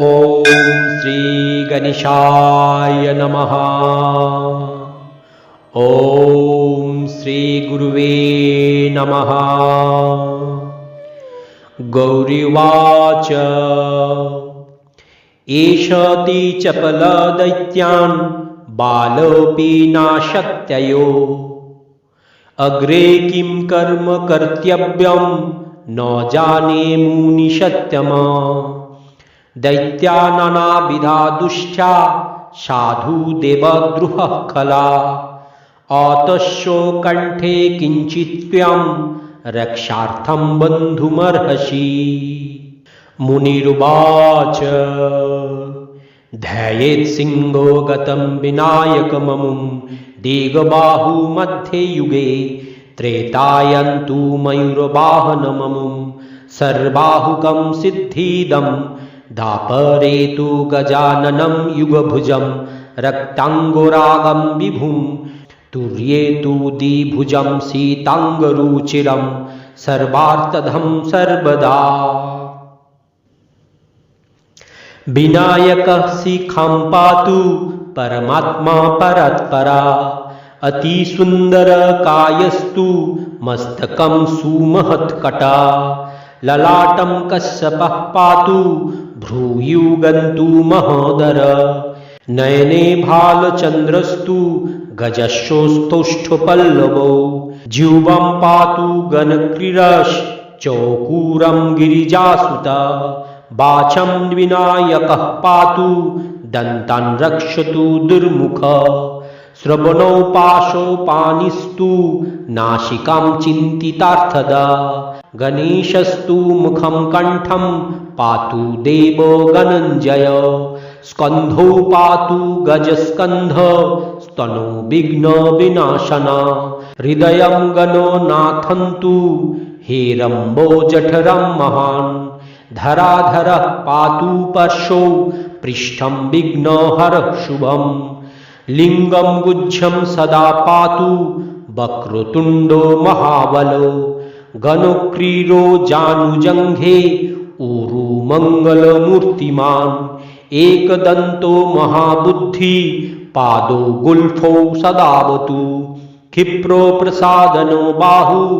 ॐ श्रीगणेशाय नमः। ॐ श्रीगुरुवे नमः। गौरीवाच। एषति चपलदैत्यान् बालोऽपि नाशक्तयो अग्रे किं कर्म कर्तव्यं न जाने मुनिषत्यमा दैत्यानानाविधा दुष्टा साधु देवद्रुहः खला। अतस्यो कण्ठे किञ्चित्त्वं रक्षार्थं बन्धुमर्हसि। मुनिरुवाच ध्यायेत् सिंहो गतं विनायकममुं दीर्घबाहुमध्ये युगे त्रेतायन्तु मयूरवाहनममुं सर्वाहुकं सिद्धिदं दापरे तु गजाननं युगभुजं, रक्ताङ्गुरागं विभुं तुर्ये तु द्विभुजं सीताङ्गरुचिरं सर्वार्थदं सर्वदा। विनायकः शिखां पातु, परमात्मा परत्परा अतिसुन्दरकायस्तु मस्तकं सुमहत्कटा, ललाटं कश्यपः पातु भ्रूयुगन्तु महोदर नयने भालचन्द्रस्तु गजशोस्तोष्ठपल्लवौ जिह्वं पातु गणक्रीडश्चौकूरं गिरिजासुता। वाचं विनायकः पातु दन्तान् रक्षतु दुर्मुख। श्रवणौ पाशौ पानिस्तु नासिकां चिन्तितार्थदा गणेशस्तु मुखं कण्ठं पातु देवो गणञ्जय स्कन्धौ पातु गजस्कन्ध स्तनो विघ्नविनाशना हृदयं गणो नाथन्तु हेरम्बो जठरं महान् धराधरः पातु पर्शौ पृष्ठं विघ्नहरः शुभम् लिंगम गुज्जम सदा पातु, वक्रतुंडो महाबलो गणक्रीरो जानुजंघे, ऊरु मंगल मूर्तिमान एक दंतो महाबुद्धि, पादो गुल्फो सदावतु क्षिप्रो प्रसादनो बाहु,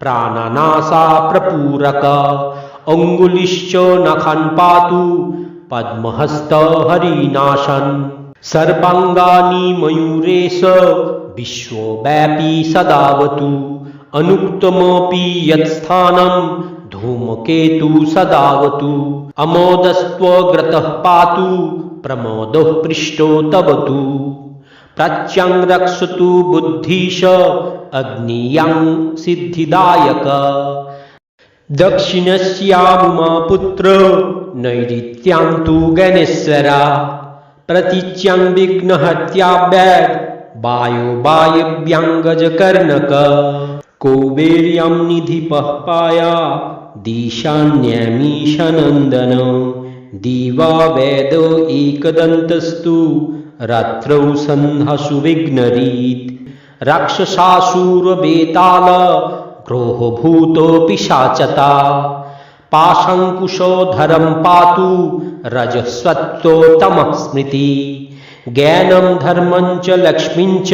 प्राणनाशा प्रपूरक, अंगुलिश्च नखन पातु, पद्महस्त हरिनाशन। सर्वाङ्गानि मयूरेश विश्वव्यापी सदावतु। अनुक्तमपि यत्स्थानं धूमकेतु सदावतु। अमोदस्त्वग्रतः पातु प्रमोदः पृष्ठो तवतु। प्राच्यां रक्षतु बुद्धिश अग्नियां सिद्धिदायक। दक्षिणस्यामुमा पुत्र नैऋत्यां तु गणेश्वरा प्रतीच्यां विघ्नहत्याभ्याद् वायो वायव्याङ्गजकर्णक। कौबेर्यां निधिपः पाया दिशान्यमीशनन्दन। दिवा वेदो एकदन्तस्तु। रात्रौ सन्धासु विघ्नरीत्। राक्षसासुरवेताल। ग्रोहभूतो पिशाचता पाशंकुशोधरम पातु रजस्वत्तम स्मृति ज्ञानम धर्मं च लक्ष्मी च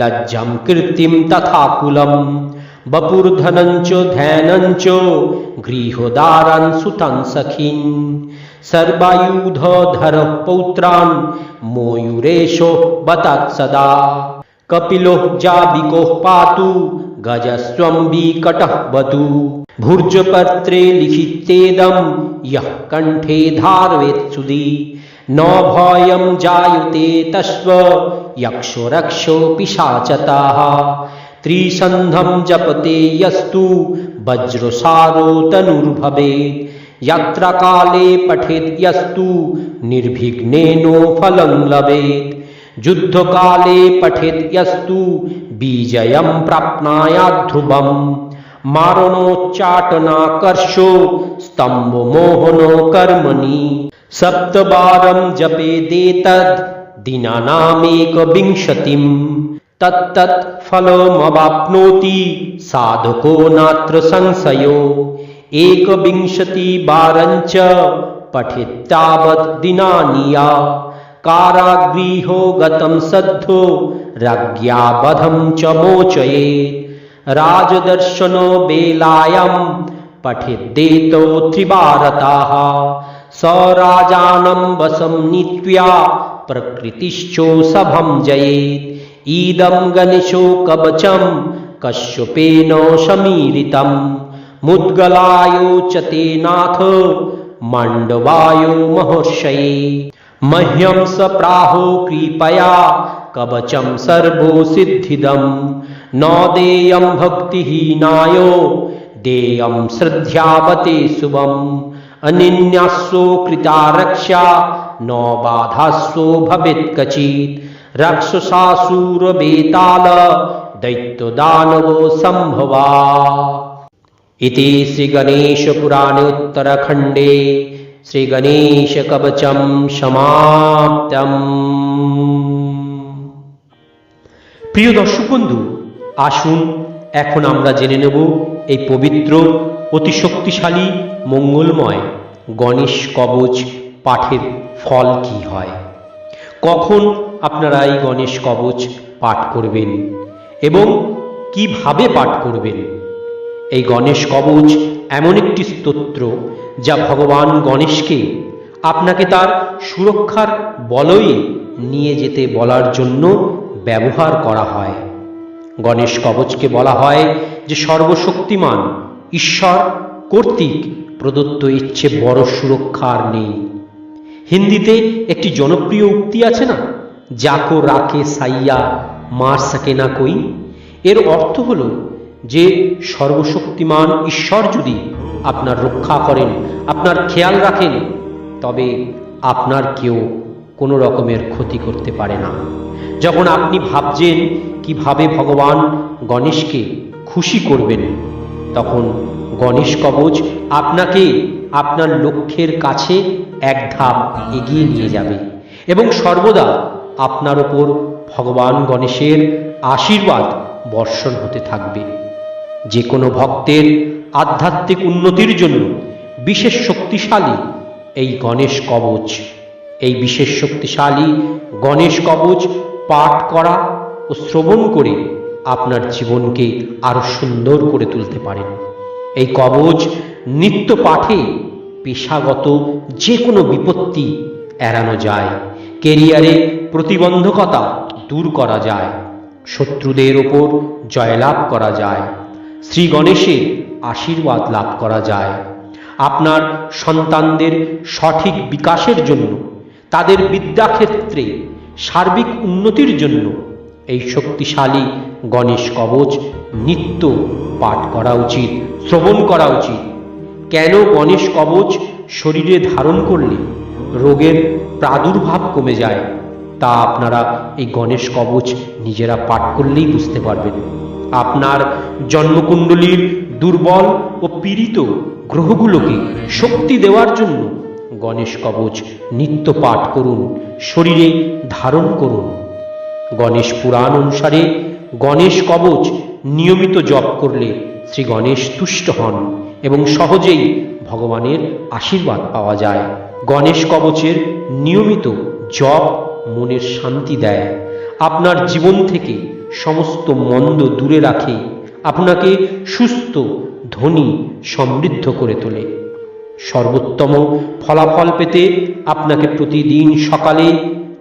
लज्जम कीर्तिम तथा कुलम बपुर्धनंच ध्यानंच सुतन सुतं सर्वायुध धर पौत्रा मोयुरेशो बतत् सदा। कपिलो जाबिको पातु गजस्वी कटह वधू भुर्जपत्रे लिखितेदं यः कण्ठे धारयेत्सुदि न भयं जायते तस्व यक्षो रक्षो पिशाचताः। त्रिसन्धं जपते यस्तु वज्रसारो तनुर्भवेत् यात्राकाले पठेत् यस्तु, निर्विघ्नेनो फलं लभेत्। युद्धकाले पठेत् यस्तु विजयं प्राप्नायात् ध्रुवम् मारनो चाटना कर्षो, स्तंभ मोहनो कर्मणी। सप्त बारम जपे दे देतद् दिनानामेक विंशतिम। तत्तत् फलमवाप्नोति, साधको नात्र संशयो। एक विंशति बारंच पठितावत दिनानिया। कारागृहो गतं सद्धो रज्ञाबधम च मोचयेत्। राजदर्शनो बेलायां पठेद्देतो त्रिवारताः स राजानं वशं नीत्वा प्रकृतिश्चोषभं जयेत्। इदं गणेशो कवचं कश्यपेन समीरितं मुद्गलायो च तेनाथ माण्डवायो महर्षये। मह्यं स प्राहो कृपया कवचं सर्वो सिद्धिदं न देयं भक्तिहीनाय देयं श्रद्धावते शुभम् अनिन्यासो कृता रक्षा न बाधास्सो भवेत् कचित् राक्षसासुरवेताल दैत्यदानवो सम्भवा इति श्रीगणेशपुराणे उत्तरखण्डे श्रीगणेशकवचं समाप्तम् প্রিয় দর্শক বন্ধু আসুন, এখন আমরা জেনে নেব এই পবিত্র, অতি শক্তিশালী, মঙ্গলময় গণেশ কবচ পাঠের ফল কি হয়? কখন আপনারা এই গণেশ কবচ পাঠ করবেন এবং কীভাবে পাঠ করবেন? এই গণেশ কবচ এমন একটি স্তোত্র যা ভগবান গণেশকে আপনাকে তার সুরক্ষার বলয়ে নিয়ে যেতে বলার জন্য ব্যবহার করা হয়। গণেশ কবচকে বলা হয় যে সর্বশক্তিমান, ঈশ্বর কর্তৃক প্রদত্ত ইচ্ছে বড় সুরক্ষা আর নেই। হিন্দিতে একটি জনপ্রিয় উক্তি আছে না? যাকো রাকে সাইয়া, মার সাকে না কই? এর অর্থ হলো যে সর্বশক্তিমান ঈশ্বর যদি আপনার রক্ষা করেন, আপনার খেয়াল রাখেন, তবে আপনার কেউ কোনো রকমের ক্ষতি করতে পারে না। যখন আপনি ভাবছেন কীভাবে ভগবান গণেশকে খুশি করবেন, তখন গণেশ কবচ আপনাকে আপনার লক্ষ্যের কাছে এক ধাপ এগিয়ে নিয়ে যাবে এবং সর্বদা আপনার ওপর ভগবান গণেশের আশীর্বাদ বর্ষণ হতে থাকবে। যে কোনো ভক্তের আধ্যাত্মিক উন্নতির জন্য বিশেষ শক্তিশালী এই গণেশ কবচ, এই বিশেষ শক্তিশালী গণেশ কবচ পাঠ করা ও শ্রবণ করে আপনার জীবনকে আরও সুন্দর করে তুলতে পারেন। এই কবচ নিত্য পাঠে পেশাগত যে কোনো বিপত্তি এড়ানো যায়, কেরিয়ারে প্রতিবন্ধকতা দূর করা যায়, শত্রুদের ওপর জয়লাভ করা যায়, শ্রী গণেশের আশীর্বাদ লাভ করা যায়। আপনার সন্তানদের সঠিক বিকাশের জন্য তাদের বিদ্যাক্ষেত্রে সার্বিক উন্নতির জন্য এই শক্তিশালী গণেশ কবচ নিত্য পাঠ করা উচিত, শ্রবণ করা উচিত। কেন গণেশ কবচ শরীরে ধারণ করলে রোগের প্রাদুর্ভাব কমে যায়, তা আপনারা এই গণেশ কবচ নিজেরা পাঠ করলেই বুঝতে পারবেন। আপনার জন্মকুণ্ডলীর দুর্বল ও পীড়িত গ্রহগুলোকে শক্তি দেওয়ার জন্য গণেশ কবচ নিত্য পাঠ করুন, শরীরে ধারণ করুন। গণেশ পুরাণ অনুসারে গণেশ কবচ নিয়মিত জপ করলে শ্রী গণেশ তুষ্ট হন এবং সহজেই ভগবানের আশীর্বাদ পাওয়া যায়। গণেশ কবচের নিয়মিত জপ মনের শান্তি দেয়। আপনার জীবন থেকে সমস্ত মন্দ দূরে রাখে। আপনাকে সুস্থ, ধনী, সমৃদ্ধ করে তোলে। সর্বোত্তম ফলাফল পেতে আপনাকে প্রতিদিন সকালে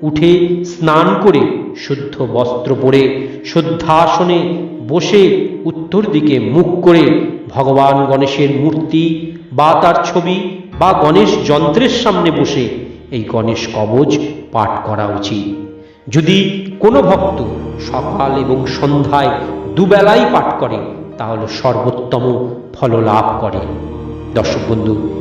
উঠে স্নান করে শুদ্ধ বস্ত্র পরে শুদ্ধাসনে বসে উত্তর দিকে মুখ করে ভগবান গণেশের মূর্তি বা তার ছবি বা গণেশ যন্ত্রের সামনে বসে এই গণেশ কবচ পাঠ করা উচিত। যদি কোনো ভক্ত সকাল এবং সন্ধ্যায় দুবেলাই পাঠ করে, তাহলে সর্বোত্তম ফল লাভ করে। দর্শক বন্ধু